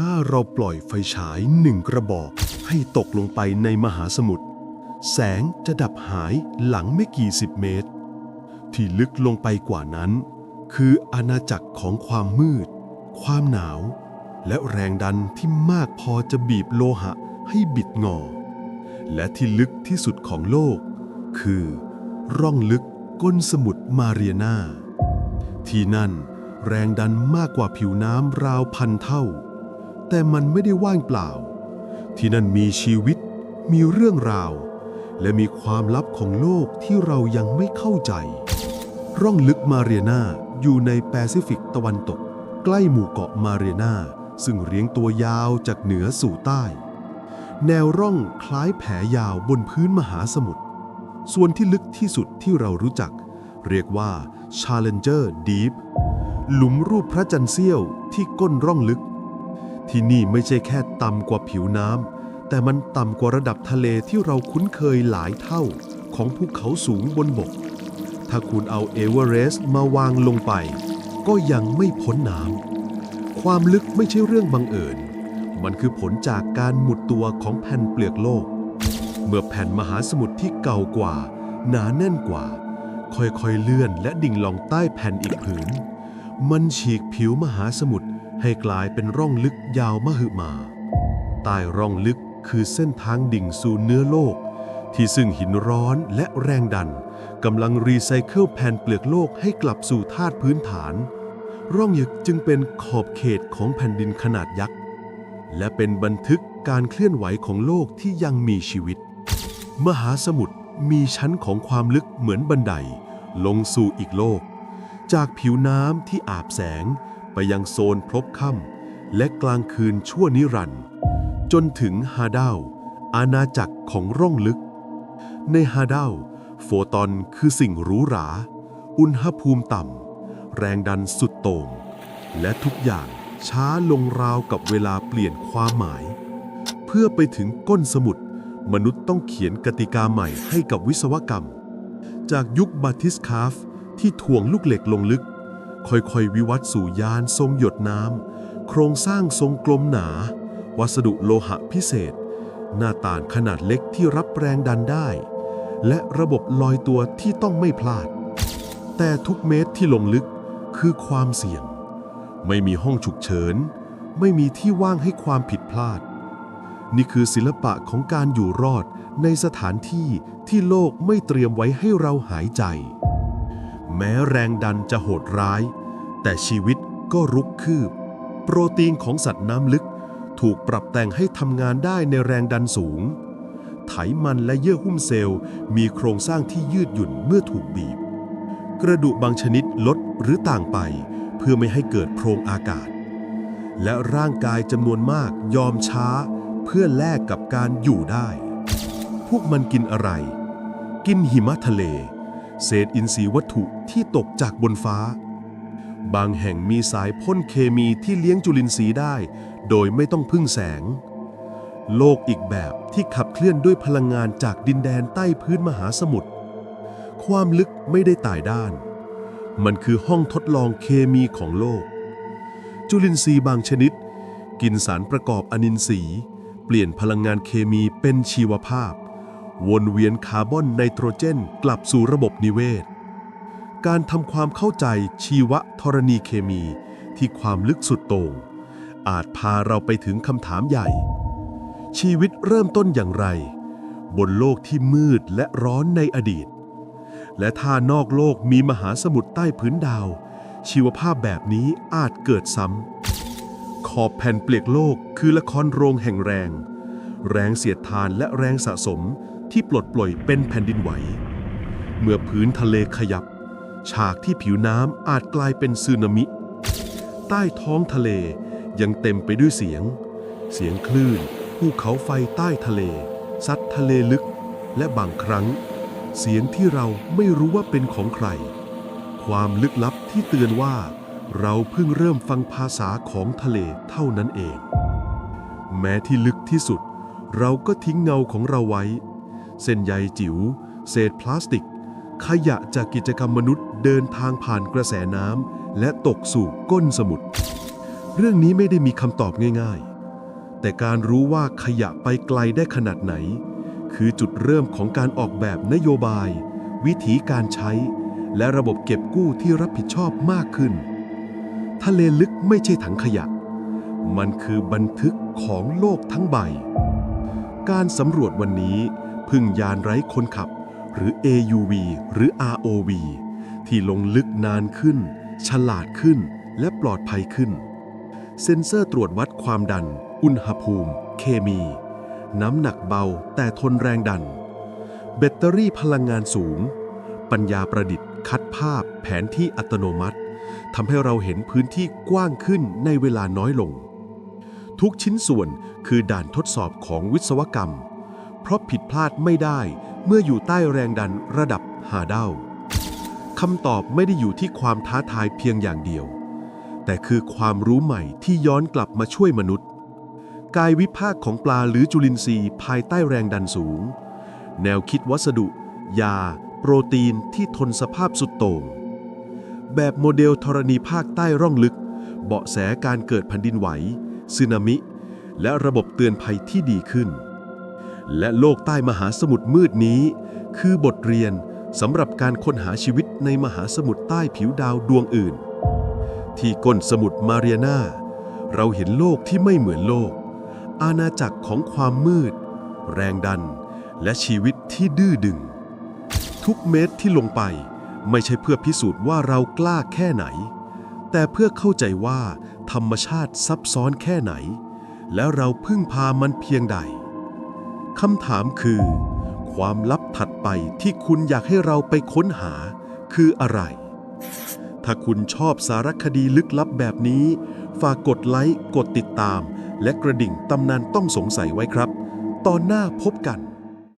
ถ้าเราปล่อยไฟฉายหนึ่งกระบอก ให้ตกลงไปในมหาสมุทรแสงจะดับหายหลังไม่กี่สิบเมตร ที่ลึกลงไปกว่านั้น คืออาณาจักรของความมืด ความหนาว และแรงดันที่มากพอจะบีบโลหะให้บิดงอ และที่ลึกที่สุดของโลก คือ ร่องลึกก้นสมุทรมาเรียนา ที่นั่นแรงดันมากกว่าผิวน้ำราวพันเท่า แต่มันไม่ได้ว่างเปล่า ที่นั่นมีชีวิต มีเรื่องราว และมีความลับของโลกที่เรายังไม่เข้าใจ ร่องลึกมาเรียนาอยู่ในแปซิฟิกตะวันตก ใกล้หมู่เกาะมาเรียนาซึ่งเรียงตัวยาวจากเหนือสู่ใต้ แนวร่องคล้ายแผลยาวบนพื้นมหาสมุทรส่วนที่ลึกที่สุดที่เรารู้จัก เรียกว่า Challenger Deep หลุมรูปพระจันทร์เสี้ยวที่ก้นร่องลึก ที่นี่ไม่ใช่แค่ต่ำกว่าผิวน้ำแต่มันต่ำกว่าระดับทะเลที่เราคุ้นเคยหลายเท่าของภูเขาสูงบนบก ถ้าคุณเอาเอเวอเรสต์มาวางลงไป ก็ยังไม่พ้นน้ำความลึกไม่ใช่เรื่องบังเอิญ มันคือผลจากการหมุดตัวของแผ่นเปลือกโลก เมื่อแผ่นมหาสมุทรที่เก่ากว่า หนาแน่นกว่า ค่อยๆเลื่อนและดิ่งลงใต้แผ่นอีกผืน มันฉีกผิวมหาสมุทร ให้กลายเป็นร่องลึกยาวมหึมา ใต้ร่องลึกคือเส้นทางดิ่งสู่เนื้อโลก ที่ซึ่งหินร้อนและแรงดันกำลังรีไซเคิลแผ่นเปลือกโลกให้กลับสู่ธาตุพื้นฐาน ร่องยึกจึงเป็นขอบเขตของแผ่นดินขนาดยักษ์ และเป็นบันทึกการเคลื่อนไหวของโลกที่ยังมีชีวิต มหาสมุทรมีชั้นของความลึกเหมือนบันได ลงสู่อีกโลก จากผิวน้ำที่อาบแสง ไปยังโซนพลบค่ำและกลางคืนชั่วนิรันดร์จนถึงฮาดาวอาณาจักรของร่องลึก ในฮาดาวโฟตอนคือสิ่งหรูหรา อุณหภูมิต่ำ แรงดันสุดโต่งและทุกอย่างช้าลงราวกับเวลาเปลี่ยนความหมาย เพื่อไปถึงก้นสมุทรมนุษย์ต้องเขียนกติกาใหม่ให้กับวิศวกรรม จากยุคบาติสคาฟที่ถ่วงลูกเหล็กลงลึก ค่อยๆ วิวัฒน์สู่ยานทรงหยดน้ำ โครงสร้างทรงกลมหนา วัสดุโลหะพิเศษ หน้าต่างขนาดเล็กที่รับแรงดันได้ และระบบลอยตัวที่ต้องไม่พลาด แต่ทุกเมตรที่ลงลึกคือความเสี่ยง ไม่มีห้องฉุกเฉิน ไม่มีที่ว่างให้ความผิดพลาด นี่คือศิลปะของการอยู่รอดในสถานที่ที่โลกไม่เตรียมไว้ให้เราหายใจ แม้แรงดันจะโหดร้าย แต่ชีวิตก็รุกคืบ โปรตีนของสัตว์น้ำลึก ถูกปรับแต่งให้ทำงานได้ในแรงดันสูง ไขมันและเยื่อหุ้มเซลล์ มีโครงสร้างที่ยืดหยุ่นเมื่อถูกบีบ กระดูกบางชนิดลดหรือต่างไป เพื่อไม่ให้เกิดโพรงอากาศ และร่างกายจำนวนมากยอมช้า เพื่อแลกกับการอยู่ได้ พวกมันกินอะไร กินหิมะทะเล เศษอินทรีย์วัตถุที่ตกจากบนฟ้า บางแห่งมีสายพ่นเคมีที่เลี้ยงจุลินทรีย์ได้ โดยไม่ต้องพึ่งแสง โลกอีกแบบที่ขับเคลื่อนด้วยพลังงานจากดินแดนใต้พื้นมหาสมุทรความลึกไม่ได้ตายด้าน มันคือห้องทดลองเคมีของโลก จุลินทรีย์บางชนิด กินสารประกอบอนินทรีย์ เปลี่ยนพลังงานเคมีเป็นชีวภาพ วนเวียนคาร์บอนไนโตรเจนกลับสู่ระบบนิเวศ การทำความเข้าใจชีวธรณีเคมีที่ความลึกสุดโต่งอาจพาเราไปถึงคำถามใหญ่ ชีวิตเริ่มต้นอย่างไร บนโลกที่มืดและร้อนในอดีต และถ้านอกโลกมีมหาสมุทรใต้พื้นดาว ชีวภาพแบบนี้อาจเกิดซ้ำขอบแผ่นเปลือกโลกคือละครโรงแห่งแรง แรงเสียดทานและแรงสะสม ที่ปลดปล่อยเป็นแผ่นดินไหว เมื่อพื้นทะเลขยับ ฉากที่ผิวน้ำอาจกลายเป็นสึนามิ ใต้ท้องทะเลยังเต็มไปด้วยเสียง เสียงคลื่นภูเขาไฟใต้ทะเล ซัดทะเลลึก และบางครั้ง เสียงที่เราไม่รู้ว่าเป็นของใคร ความลึกลับที่เตือนว่าเราเพิ่งเริ่มฟังภาษาของทะเลเท่านั้นเอง แม้ที่ลึกที่สุด เราก็ทิ้งเงาของเราไว้ เส้นใยจิ๋ว เศษพลาสติก ขยะจากกิจกรรมมนุษย์เดินทางผ่านกระแสน้ำและตกสู่ก้นสมุทร เรื่องนี้ไม่ได้มีคำตอบง่ายๆ แต่การรู้ว่าขยะไปไกลได้ขนาดไหน คือจุดเริ่มของการออกแบบนโยบาย วิธีการใช้ และระบบเก็บกู้ที่รับผิดชอบมากขึ้น ทะเลลึกไม่ใช่ถังขยะ มันคือบันทึกของโลกทั้งใบการสำรวจวันนี้ พึ่งยานไร้คนขับ หรือ AUV หรือ ROV ที่ลงลึกนานขึ้น ฉลาดขึ้น และปลอดภัยขึ้น เซ็นเซอร์ตรวจวัดความดัน อุณหภูมิ เคมี น้ำหนักเบาแต่ทนแรงดัน แบตเตอรี่พลังงานสูง ปัญญาประดิษฐ์ คัดภาพ แผนที่อัตโนมัติทำให้เราเห็นพื้นที่กว้างขึ้นในเวลาน้อยลง ทุกชิ้นส่วนคือด่านทดสอบของวิศวกรรม เพราะผิดพลาดไม่ได้เมื่ออยู่ใต้แรงดันระดับหาเด้าคำตอบไม่ได้อยู่ที่ความท้าทายเพียงอย่างเดียว แต่คือความรู้ใหม่ที่ย้อนกลับมาช่วยมนุษย์ กายวิภาคของปลาหรือจุลินทรีย์ภายใต้แรงดันสูง แนวคิดวัสดุ ยา โปรตีนที่ทนสภาพสุดโต่งแบบโมเดลธรณีภาคใต้ร่องลึก เบาะแสการเกิดแผ่นดินไหวสึนามิ และระบบเตือนภัยที่ดีขึ้น และโลกใต้มหาสมุทรมืดนี้ คือบทเรียนสำหรับการค้นหาชีวิตในมหาสมุทรใต้ผิวดาวดวงอื่น ที่ก้นสมุทรมาเรียนาเราเห็นโลกที่ไม่เหมือนโลก อาณาจักรของความมืด แรงดัน และชีวิตที่ดื้อดึง ทุกเม็ดที่ลงไปไม่ใช่เพื่อพิสูจน์ว่าเรากล้าแค่ไหน แต่เพื่อเข้าใจว่าธรรมชาติซับซ้อนแค่ไหน และเราพึ่งพามันเพียงใด คำถามคือ ความลับถัดไปที่คุณอยากให้เราไปค้นหา คืออะไร ถ้าคุณชอบสารคดีลึกลับแบบนี้ ฝากกดไลค์ กดติดตาม และกระดิ่งตำนานต้องสงสัยไว้ครับ ตอนหน้าพบกัน